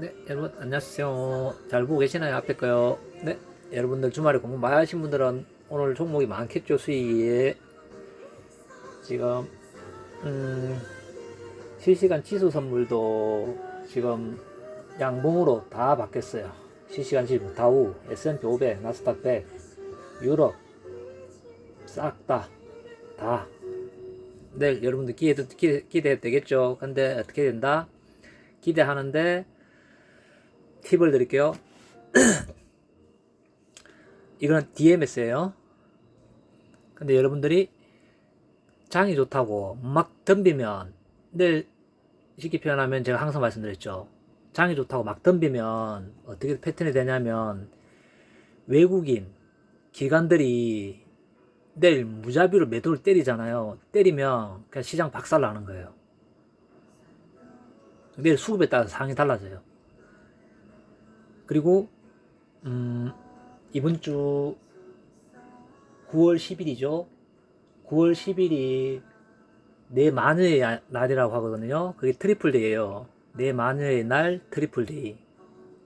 네, 여러분 안녕하세요. 잘 보고 계시나요? 앞에 거요. 네, 여러분들 주말에 공부 많이 하신 분들은 오늘 종목이 많겠죠 수익에 지금 음, 실시간 지수 선물도 지금 양봉으로 다 바뀌었어요. 실시간 지수 다우, S&P 500, 나스닥 100, 유럽 싹 다 다. 네, 여러분들 기대 기대 기대 되겠죠. 근데 어떻게 된다? 기대하는데 팁을 드릴게요. 이거는 DMS예요. 근데 여러분들이 장이 좋다고 막 덤비면 내일 쉽게 표현하면 제가 항상 말씀드렸죠. 장이 좋다고 막 덤비면 어떻게 패턴이 되냐면 외국인 기관들이 내일 무자비로 매도를 때리잖아요. 때리면 그냥 시장 박살 나는 거예요. 내일 수급에 따라서 상황이 달라져요. 그리고 음, 이번 주 9월 10일이죠. 9월 10일이 내 마녀의 야- 날이라고 하거든요. 그게 트리플 데이예요. 내 마녀의 날 트리플 데이.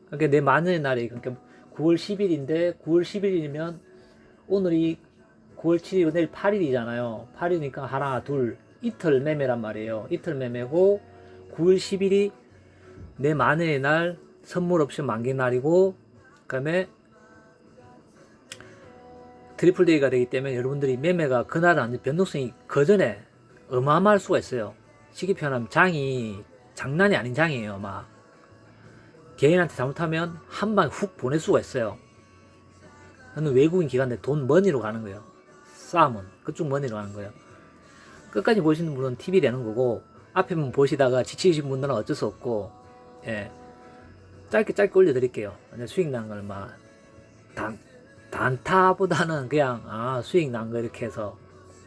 그러니까 내 마녀의 날이 그러니까 9월 10일인데 9월 10일이면 오늘이 9월 7일 내일 8일이잖아요. 8일이니까 하나 둘 이틀 매매란 말이에요. 이틀 매매고 9월 10일이 내 마녀의 날 선물 옵션 만기 날이고 그다음에 트리플 데이가 되기 때문에 여러분들이 매매가 그날은 변동성이 그 전에 어마어마할 수가 있어요. 시기 표현하면 장이 장난이 아닌 장이에요. 막 개인한테 잘못하면 한방훅 보낼 수가 있어요. 저는 외국인 기관들 돈 머니로 가는 거예요. 싸움은 그쪽 머니로 가는 거예요. 끝까지 보시는 분은 TV 되는 거고 앞에만 보시다가 지치신 분들은 어쩔 수 없고 예 짧게 짧게 올려드릴게요. 수익 난 걸 막 단, 단타보다는 그냥 아 수익 난 거 이렇게 해서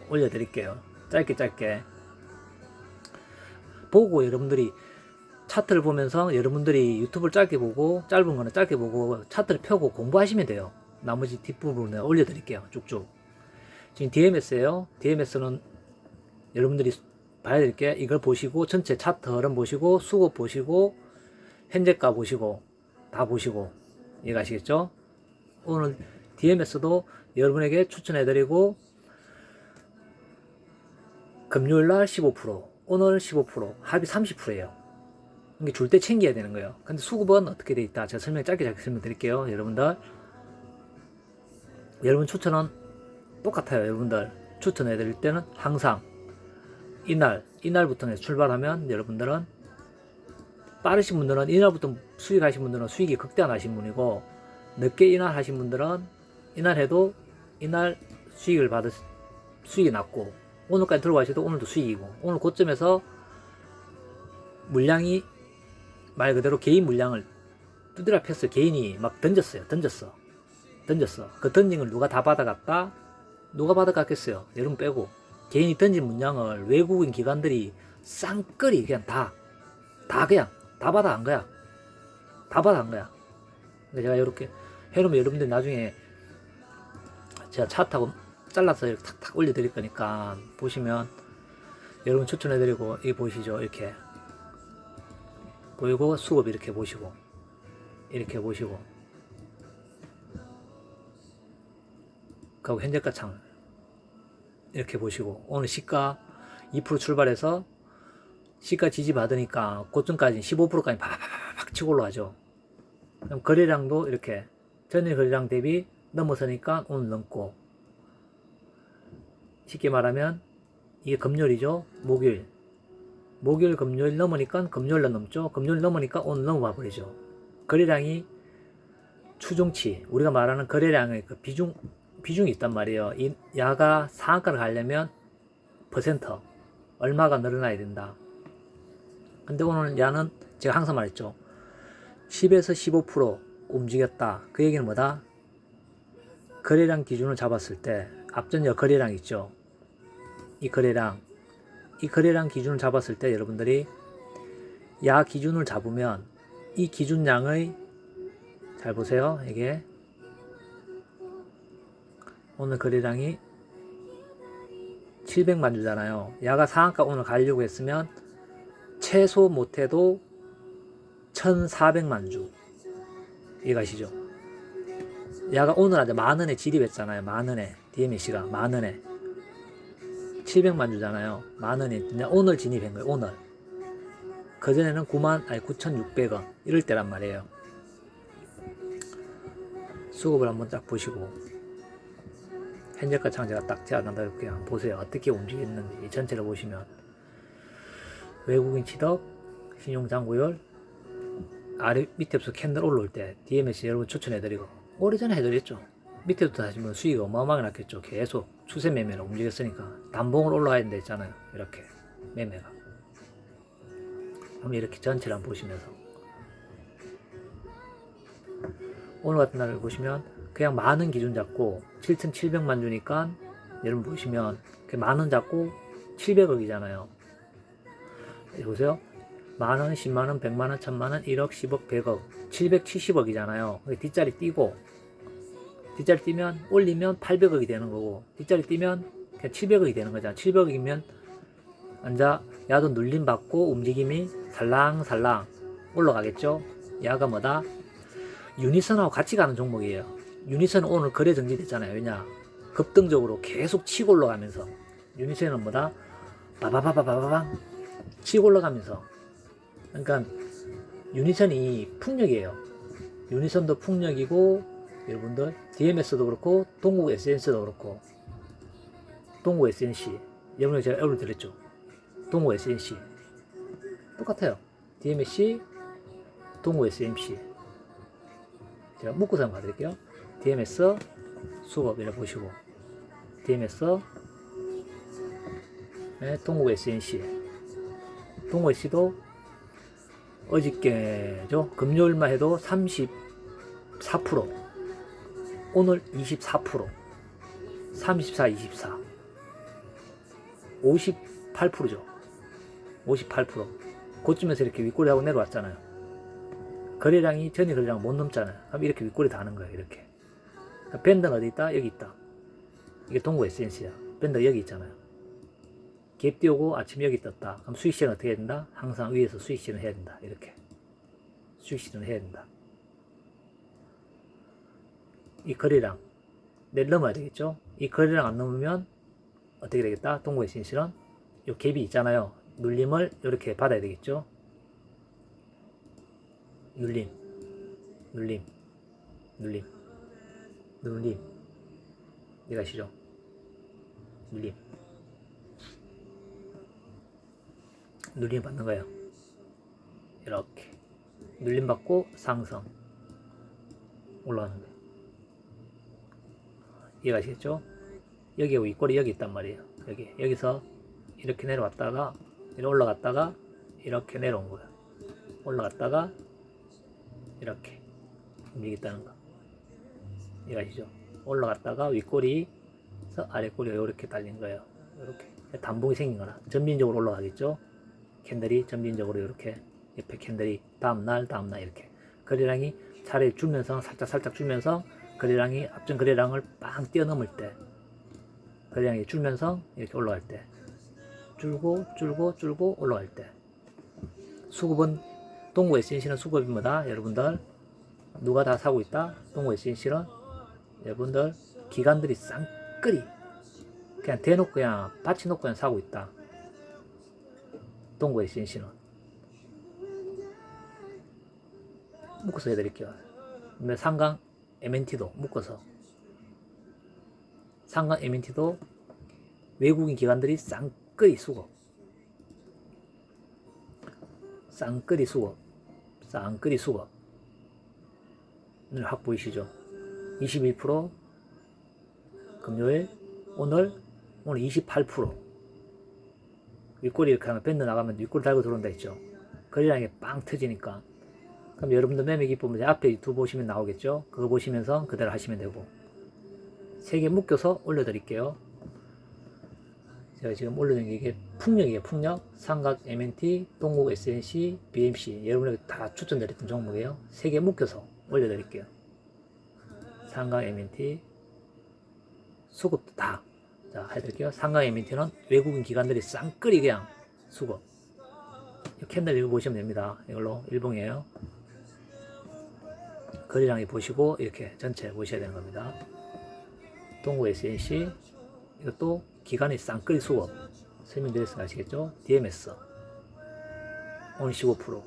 올려드릴게요. 짧게 짧게 보고 여러분들이 차트를 보면서 여러분들이 유튜브를 짧게 보고 짧은 거는 짧게 보고 차트를 펴고 공부하시면 돼요. 나머지 뒷부분에 올려드릴게요. 쭉쭉. 지금 DMS예요. DMS는 여러분들이 봐야 될 게 이걸 보시고 전체 차트 흐름 보시고 수급 보시고 현재가 보시고 다 보시고 이해가시겠죠? 오늘 DMS도 여러분에게 추천해드리고 금요일날 15% 오늘 15% 합이 30%예요. 이게 줄 때 챙겨야 되는 거예요. 근데 수급은 어떻게 돼 있다? 제가 설명 짧게 짧게 설명드릴게요. 여러분들 여러분 추천은 똑같아요. 여러분들 추천해드릴 때는 항상 이날 이날부터 출발하면 여러분들은 빠르신 분들은 이날부터 수익하신 분들은 수익이 극대화나신 분이고 늦게 이날하신 분들은 이날해도 이날 수익을 받을 수- 수익이 낮고 오늘까지 들어가셔도 오늘도 수익이고 오늘 고점에서 물량이 말 그대로 개인 물량을 두드려 폈어요 개인이 막 던졌어요. 던졌어. 던졌어. 그 던진 걸 누가 다 받아갔다? 누가 받아갔겠어요? 여러분 빼고. 개인이 던진 물량을 외국인 기관들이 쌍끌이 그냥 다다 그냥 다 받아간 거야. 다 받아간 거야. 근데 제가 이렇게 해놓으면 여러분들 나중에 제가 차 타고 잘라서 이렇게 탁탁 올려드릴 거니까 보시면 여러분 추천해드리고 이 보시죠 이렇게. 보이고 수급 이렇게 보시고 이렇게 보시고. 그리고 현재가 창 이렇게 보시고 오늘 시가 2% 출발해서 시가 지지 받으니까 고점까지 15%까지 팍팍팍 치고 올라가죠. 그럼 거래량도 이렇게 전일 거래량 대비 넘어서니까 오늘 넘고 쉽게 말하면 이게 금요일이죠. 목요일. 목요일 금요일 넘으니까 금요일날 넘죠. 금요일 넘으니까 오늘 넘어와 버리죠. 거래량이 추종치 우리가 말하는 거래량의 그 비중 비중이 있단 말이에요. 이 야가 상한가를 가려면 퍼센트 얼마가 늘어나야 된다. 근데 오늘 야는 제가 항상 말했죠. 10에서 15% 움직였다. 그 얘기는 뭐다? 거래량 기준을 잡았을 때 앞전여 거래량 있죠. 이 거래량 이 거래량 기준을 잡았을 때 여러분들이 야 기준을 잡으면 이 기준량의 잘 보세요. 이게 오늘 거래량이 700만 주잖아요. 야가 상한가 오늘 가려고 했으면 최소 못해도 1400만 주. 이해가시죠? 야가 오늘 아주 만원에 진입했잖아요. 만 원에. DMC가 만 원에. 700만 주잖아요. 만 원에. 그냥 오늘 진입한 거예요. 오늘. 그전에는 9만 아니 9,600원. 이럴 때란 말이에요. 수급을 한번 딱 보시고. 현재가 창제가 딱 제가 한번 보세요. 어떻게 움직였는지 이 전체를 보시면 외국인 취득 신용장구열 아래 밑에 부터 캔들 올라올 때 DMS 여러분 추천해드리고 오래전에 해드렸죠. 밑에부터 하시면 수익이 어마어마하게 났겠죠. 계속 추세 매매로 움직였으니까 단봉을 올라가야 된다 했잖아요. 이렇게 매매가. 한번 이렇게 전체를 한번 보시면서. 오늘 같은 날을 보시면 그냥 만원 기준 잡고 7,700만 주니까 여러분 보시면 그 만원 잡고 700억이잖아요 보세요? 만원, 10만원, 100만원, 1000만원, 1억, 10억, 100억. 770억이잖아요. 뒷자리 띄고 뒷자리 띄면 올리면 800억이 되는 거고 뒷자리 띄면 그냥 700억이 되는 거잖아. 700억이면 앉아 야도 눌림 받고 움직임이 살랑살랑 올라가겠죠? 야가 뭐다? 유니선하고 같이 가는 종목이에요. 유니선은 오늘 거래 정지됐잖아요. 왜냐? 급등적으로 계속 치고 올라가면서. 유니선은 뭐다? 바바바바바바방 치고 올라가면서. 그러니까 유니선이 풍력이에요. 유니선도 풍력이고 여러분들 DMS도 그렇고 동국 SNC도 그렇고 동국 SNC 여러분이 제가 에어를 드렸죠. 동국 SNC 똑같아요. DMSC 동국 SMC 제가 묶어서 한번 봐드릴게요. DMS 수업 이렇게 보시고. DMS 네, 동국 SNC 동국 SC도 어저께죠. 금요일만 해도 34% 오늘 24% 34 24 58%죠. 58% 그쯤에서 이렇게 윗꼬리하고 내려왔잖아요. 거래량이 전일 거래량 못 넘잖아요. 그럼 이렇게 윗꼬리 다는 거예요 이렇게. 밴드는 어디 있다? 여기 있다. 이게 동구 에센스야. 밴드 여기 있잖아요 갭 띄우고 아침 여기 떴다. 그럼 수익 실현 어떻게 해야 된다? 항상 위에서 수익 실현 해야 된다. 이렇게. 수익 실현 해야 된다. 이 거래량. 내일 넘어야 되겠죠? 이 거래량 안 넘으면 어떻게 되겠다? 동구 에센스는 요 갭이 있잖아요. 눌림을 이렇게 받아야 되겠죠? 눌림, 눌림, 눌림, 눌림. 이해가 시죠? 눌림. 눌림 받는 거예요. 이렇게. 눌림 받고 상승. 올라가는 거예요. 이해가 시겠죠? 여기 윗골이 여기 있단 말이에요. 여기. 여기서 이렇게 내려왔다가, 이렇게 올라갔다가, 이렇게 내려온 거예요. 올라갔다가, 이렇게 움직였다는 거 이해가시죠? 올라갔다가 윗꼬리에서 아랫꼬리가 이렇게 달린 거예요 이렇게 단봉이 생긴 거나 점진적으로 올라가겠죠? 캔들이 점진적으로 이렇게 옆에 캔들이 다음날 다음날 이렇게 거래량이 차례 주면서 살짝 살짝 주면서 거래량이 앞전 거래량을 빵 뛰어넘을 때 거래량이 줄면서 이렇게 올라갈 때 줄고 줄고 줄고 올라갈 때 수급은 동구 SNC는 수급이 뭐다? 여러분들 누가 다 사고 있다? 동구 SNC는 여러분들 기관들이 쌍끌이 그냥 대놓고 그냥 받쳐놓고 그냥 사고 있다. 동구 SNC는 묶어서 해드릴게요. 상강 MNT도 묶어서. 상강 MNT도 외국인 기관들이 쌍끌이 수급 쌍끌이 수급 쌍끌이 수급 확 보이시죠? 21% 금요일 오늘 오늘 28% 윗꼬리 이렇게 하면 밴드 나가면 윗꼬리 달고 들어온다 했죠. 거래량이 빵 터지니까. 그럼 여러분들 매매 기쁨은 앞에 유튜브 보시면 나오겠죠? 그거 보시면서 그대로 하시면 되고. 세 개 묶여서 올려드릴게요. 제가 지금 올려놓은 게 이게 풍력이에요 풍력. 삼각 MNT 동국 SNC BMC 여러분에게 다 추천드렸던 종목이에요. 세 개 묶여서 올려드릴게요. 삼각 MNT 수급도 다 자, 해드릴게요. 상강 MNT는 외국인 기관들이 쌍끌이 그냥. 이 캔들 이거 보시면 됩니다. 이걸로 일봉이에요. 거래량이 보시고 이렇게 전체 보셔야 되는 겁니다. 동구 SNC 이것도 기간의 쌍끌이 수업 설명드렸으면 아시겠죠? DMS 오늘 15%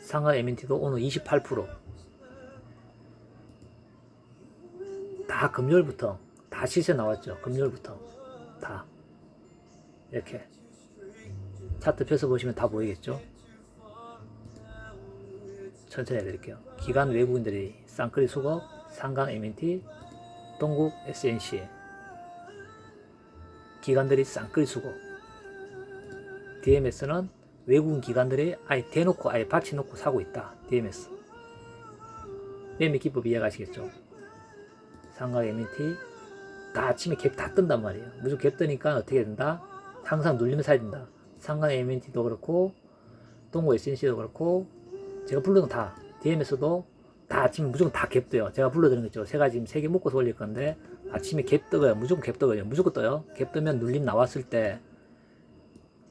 상하 MNT도 오늘 28%다 금요일부터 다 시세 나왔죠. 금요일부터 다. 이렇게 차트 펴서 보시면 다 보이겠죠? 천천히 해드릴게요. 기간 외국인들이 쌍끌이 수급 상강 MNT 동국 SNC 기관들이 쌍끌이 수고 DMS는 외국인 기관들이 아예 대놓고 아예 받치 놓고 사고 있다. DMS 매매 기법 이해가시겠죠? 상각 MNT 다 아침에 갭 다 뜬단 말이에요. 무조건 갭 뜨니까 어떻게 된다? 항상 눌리면 사야 된다. 상각 MNT도 그렇고 동구 SNC도 그렇고 제가 부르는 거다 DMS도 다 아침에 무조건 다 갭 떠요. 제가 불러드린 거 있죠. 세 가지 지금 세 개 묶어서 올릴 건데 아침에 갭 떠요. 무조건 갭 떠요. 무조건 떠요. 갭 뜨면 눌림 나왔을 때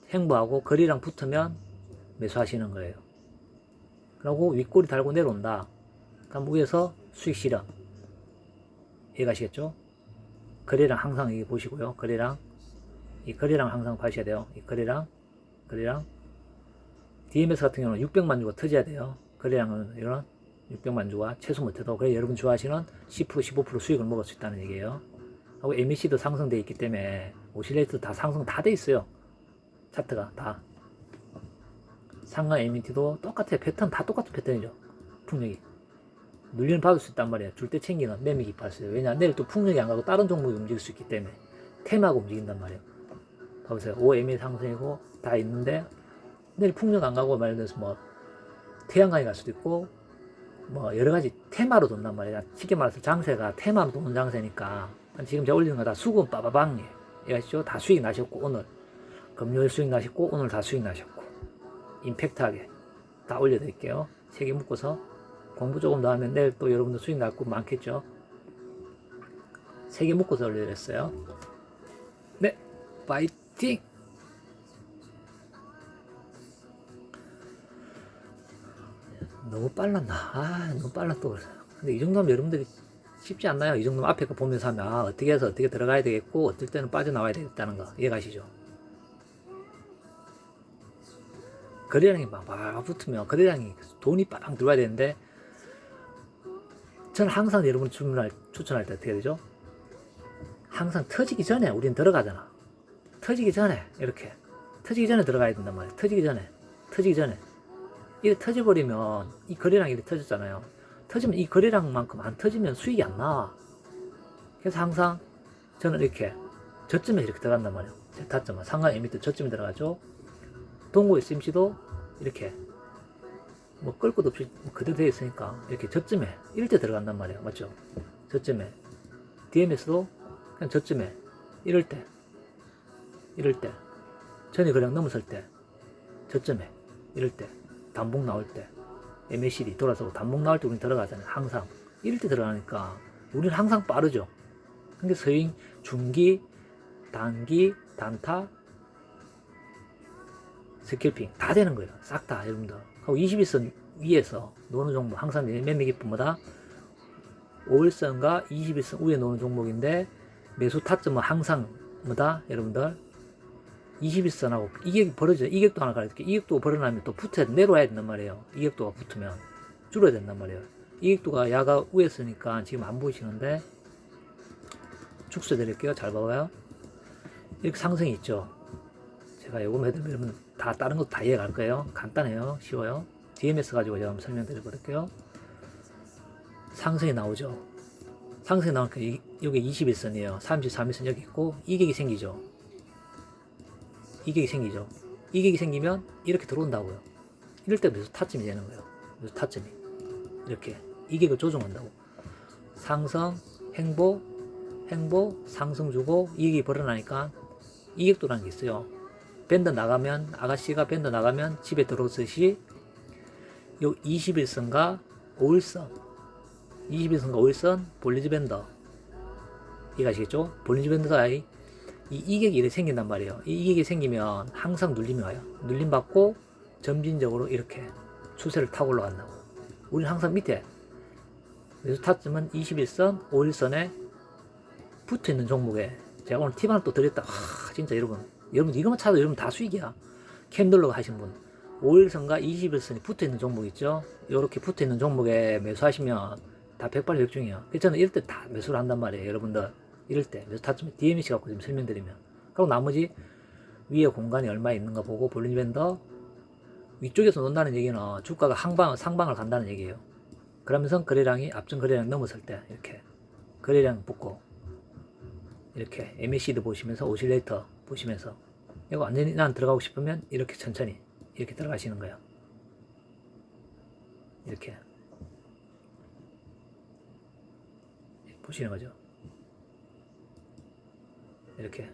행보하고 거리랑 붙으면 매수하시는 거예요. 그리고 윗꼬리 달고 내려온다. 위에서 수익 실현. 이해가시겠죠? 거리랑 항상 여기 보시고요. 거리랑 이 거리랑 항상 봐셔야 돼요. 이 거리랑 거리랑 DMS 같은 경우는 600만 주가 터져야 돼요. 거리랑은 이런 600만 주가 최소 못해도 그래 여러분 좋아하시는 10% 15% 수익을 먹을 수 있다는 얘기예요. 하고 MEC도 상승돼 있기 때문에 오실레이트 다 상승 다 돼 있어요. 차트가 다. 상가 MET도 똑같아요. 패턴 다 똑같은 패턴이죠. 풍력이. 눌리는 받을 수 있단 말이에요. 줄때 챙기는 매매 기파스요. 왜냐 내일 또 풍력이 안 가고 다른 종목이 움직일 수 있기 때문에 테마가 움직인단 말이에요. 봐보세요. OMA 상승이고 다 있는데 내일 풍력 안 가고 말들어서뭐 태양광이 갈 수도 있고 뭐 여러 가지 테마로 돈단 말이야. 쉽게 말해서 장세가 테마로 도는 장세니까 지금 제가 올리는 거 다 수금 빠바방이에요. 이해가시죠? 다 수익 나셨고 오늘 금요일 수익 나셨고 오늘 다 수익 나셨고 임팩트하게 다 올려드릴게요. 세 개 묶어서 공부 조금 더 하면 내일 또 여러분들 수익 날거 많겠죠? 세 개 묶어서 올려드렸어요. 네, 파이팅! 너무 빨랐나? 아, 너무 또. 근데 이 정도면 여러분들이 쉽지 않나요? 이 정도면 앞에 거 보면서 하면 아, 어떻게 해서 어떻게 들어가야 되겠고 어떨 때는 빠져나와야 되겠다는 거 이해가시죠? 거래량이 막, 막 붙으면 거래량이 돈이 빠방 들어와야 되는데 저는 항상 여러분 추천할, 추천할 때 어떻게 되죠? 항상 터지기 전에 우리는 들어가잖아. 터지기 전에 이렇게 터지기 전에 들어가야 된단 말이야. 터지기 전에 터지기 전에 이렇게 터져버리면 이 거래량이 이렇게 터졌잖아요. 터지면 이 거래량만큼 안 터지면 수익이 안 나와. 그래서 항상 저는 이렇게 저점에 이렇게 들어간단 말이에요. 제 타점은 상가 에미트 저점에 들어가죠. 동구 SMC도 이렇게 뭐 끌 것도 없이 뭐 그대로 되어 있으니까 이렇게 저점에 때 들어간단 말이에요. 맞죠? 저점에 DMS도 그냥 저점에 이럴 때 이럴 때 전이 그냥 넘어설 때 저점에 이럴 때 단봉 나올 때 MACD 돌아서고 단봉 나올 때 우리는 들어가잖아요. 항상 이럴 때 들어가니까 우리는 항상 빠르죠. 근데 서잉 중기 단기 단타 스킬핑 다 되는 거예요. 싹 다 여러분들. 하고 21선 위에서 노는 종목 항상 매매 기쁨보다 5일선과 21선 위에 노는 종목인데 매수 타점은 항상 뭐다 여러분들. 21선하고 이격 벌어져 이격도 하나 가르칠게. 이격도가 벌어나면 또 붙어야 내려와야 된단 말이에요. 이격도가 붙으면 줄어야 된단 말이에요. 이격도가 야가 위에 있으니까 지금 안 보이시는데 축소 드릴게요. 잘 봐봐요. 이렇게 상승이 있죠. 제가 요금 해드리면 다 다른 것도 다 이해갈 거예요 간단해요 쉬워요 DMS 가지고 제가 한번 설명드려 볼게요 상승이 나오죠 상승이 나오니까 이- 여기 21선이에요 33일선 여기 있고 이격이 생기죠 이격이 생기죠. 이격이 생기면 이렇게 들어온다고요. 이럴 때 매수 타점이 되는 거예요. 매수 타점이. 이렇게 이격을 조정한다고. 상승, 행보, 행보, 상승 주고 이격이 벌어나니까 이격도라는 게 있어요. 밴드 나가면 아가씨가 밴드 나가면 집에 들어오듯이 요 21선과 5일선 21선과 5일선 볼리즈 밴더 이해가시겠죠? 볼리즈 밴드가 이이 이격이 이렇게 생긴단 말이에요. 이 이격이 생기면 항상 눌림이 와요. 눌림 받고 점진적으로 이렇게 추세를 타고 올라간다고. 우리는 항상 밑에 매수 타점은 21선, 5일선에 붙어 있는 종목에 제가 오늘 팁 하나 또 드렸다. 하, 진짜 여러분. 여러분 이거만 찾아도 여러분 다 수익이야. 캔들로 하신 분. 5일선과 21선이 붙어 있는 종목 있죠? 이렇게 붙어 있는 종목에 매수하시면 다 백발백중이야. 그래서 저는 이럴 때 다 매수를 한단 말이에요. 여러분들. 이럴 때 매수 타점 DMC 갖고 지금 설명드리면. 그리고 나머지 위에 공간이 얼마 있는가 보고 볼린 밴더 위쪽에서 논다는 얘기는 주가가 항방, 상방을 간다는 얘기예요. 그러면서 거래량이 앞전 거래량 넘어설 때 이렇게 거래량 붙고 이렇게 MACD 보시면서 오실레이터 보시면서 이거 완전히 난 들어가고 싶으면 이렇게 천천히 이렇게 들어가시는 거예요. 이렇게 보시는 거죠. 이렇게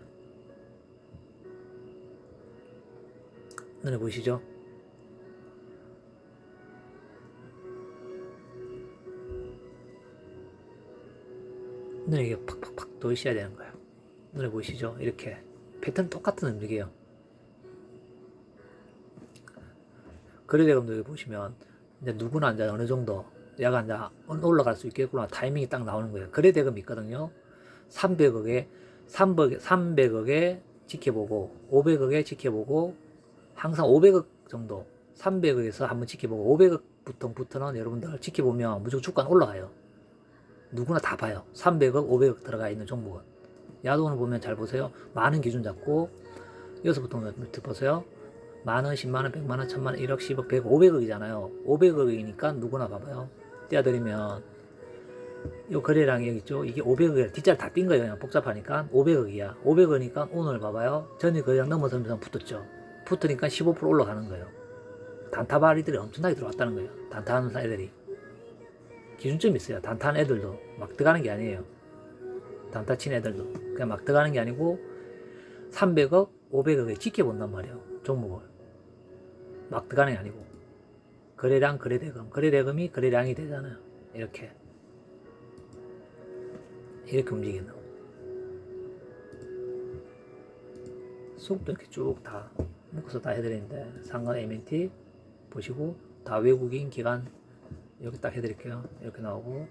눈에 보이시죠? 눈에 이게 팍팍팍 도이셔야 되는 거예요. 눈에 보이시죠? 이렇게 패턴 똑같은 움직이에요. 거래 대금도 여기 보시면 이제 누구나 이제 어느 정도 야가 이제 올라갈 수 있겠구나 타이밍이 딱 나오는 거예요. 거래 대금이 있거든요. 300억에 300, 300억에 지켜보고 500억에 지켜보고 항상 500억 정도 300억에서 한번 지켜보고 500억부터부터는 여러분들 지켜보면 무조건 주가는 올라가요. 누구나 다 봐요. 300억, 500억 들어가 있는 종목은. 야동을 보면 잘 보세요. 많은 기준 잡고 여기서부터 밑에 보세요. 만원, 10만원, 100만원, 1000만원, 1억, 10억, 100억, 500억이잖아요. 500억이니까 누구나 봐봐요. 떼어드리면 이 거래량이 여기 있죠. 이게 500억이야. 뒷자리 다뛴 거예요. 그냥 복잡하니까 500억이야. 500억이니까 오늘 봐봐요. 전일 거래량 넘어서면서 붙었죠. 붙으니까 15% 올라가는 거예요. 단타바리들이 엄청나게 들어왔다는 거예요. 단타하는 애들이. 기준점이 있어요. 단타하는 애들도 막 들어가는 게 아니에요. 단타 친 애들도 그냥 막 들어가는 게 아니고 300억, 500억에 지켜본단 말이에요. 종목을 막 들어가는 게 아니고 거래량, 거래대금, 거래대금이 거래량이 되잖아요. 이렇게 이렇게 움직인다고. 수업도 이렇게 쭉 다 묶어서 다 해드리는데 상관 MNT 보시고 다 외국인 기관 여기 딱 해드릴게요. 이렇게 나오고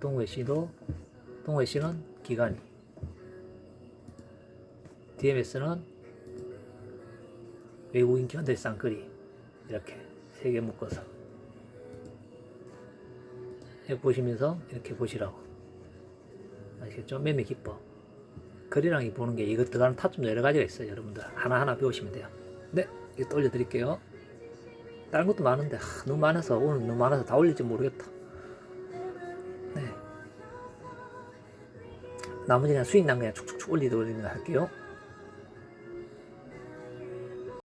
동호회 씨도 동호회 씨는 기관이. DMS는 외국인 기관들 쌍끌이 이렇게 세 개 묶어서 보시면서 이렇게 보시라고. 아시겠죠? 매매 기법. 거래량이 보는 게 이것 들어가는 타점 여러 가지가 있어요. 여러분들 하나하나 배우시면 돼요. 네 이거 또 올려드릴게요. 다른 것도 많은데 하, 너무 많아서 오늘 너무 많아서 다 올릴지 모르겠다 나머지 그냥 수익 난 그냥 축축축 올리도 올리는 거 할게요